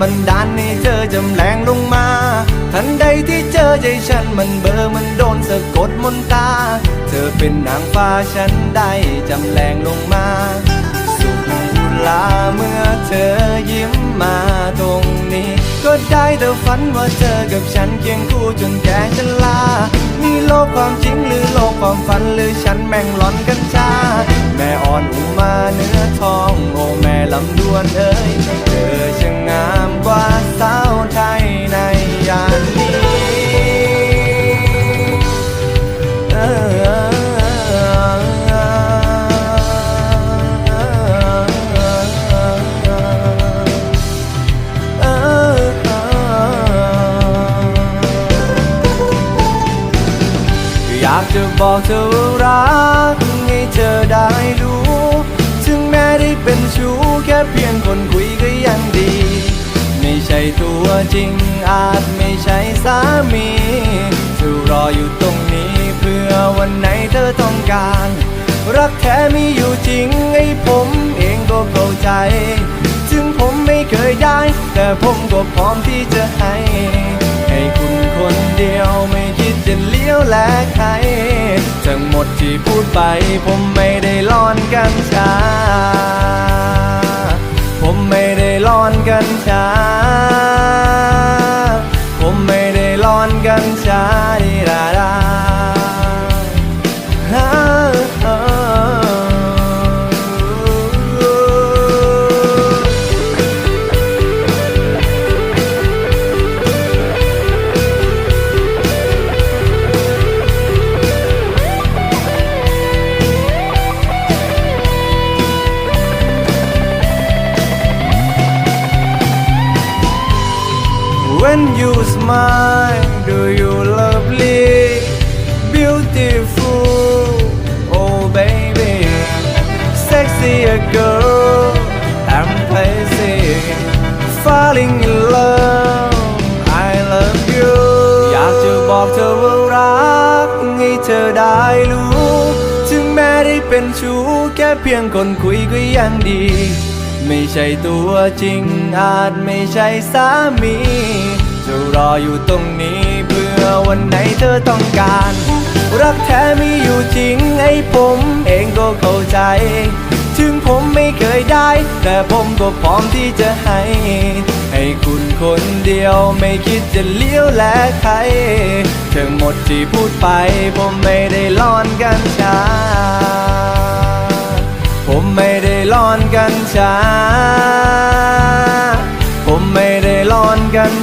บันดาลให้เธอจำแรงลงมา ทันใดที่เจอใจฉันมันเบอร์มันโดนสะกดมนตา เธอเป็นนางฟ้าฉันได้จำแรงลงมาสุขลาเมื่อเธอยิ้มมาตรงนี้ ก็ได้แต่ฝันว่าเธอกับฉันเคียงคู่จนแก่ชรานี่โลกความจริงหรือโลกความฝันหรือฉันแม่งหลอนกันชาแม่อ่อนอุมา อยากจะบอกเธอว่ารักให้เธอได้รู้ ถึงแม้ได้เป็นชู้แค่เพียงคนคุยก็ยังดี ไม่ใช่ตัวจริงอาจไม่ใช่สามีจะรออยู่ตรงนี้เพื่อวันไหนเธอต้องการ รักแท้มีอยู่จริงไอ้ผมเองก็เข้าใจถึงผมไม่เคยได้ แต่ผมก็พร้อมที่จะให้ ให้คุณคนเดียวไม่คิดจะเลี้ยวแลใคร ทั้งหมดที่พูดไป ผมไม่ได้ล่อนกันชา ผมไม่ได้ล่อนกันชา When you smile, do you lovely, beautiful, oh baby, sexy a girl, I'm crazy, falling in love, I love you อยากจะบอกเธอว่ารักให้เธอได้รู้ถึงแม้ได้เป็นชู้แค่เพียงคนคุยก็ยังดีไม่ใช่ตัวจริงอาจไม่ใช่สามี จะรออยู่ตรงนี้เพื่อวันไหนเธอต้องการ รักแท้มีอยู่จริงไอ้ผมเองก็เข้าใจ ถึงผมไม่เคยได้ แต่ผมก็พร้อมที่จะให้ ให้คุณคนเดียวไม่คิดจะเลี้ยวแลใครทั้งหมดที่พูดไปผมไม่ได้ล่อนกันชา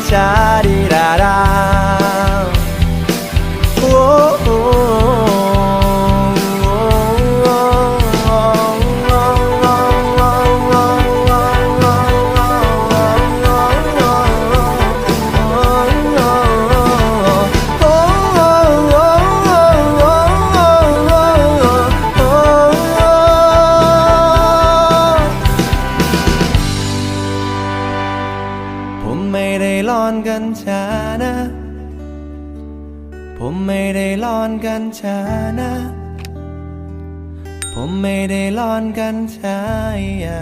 ชาดีดาดา นะ ผมไม่ได้ล่อนกันชานะ ผมไม่ได้ล่อนกันชายา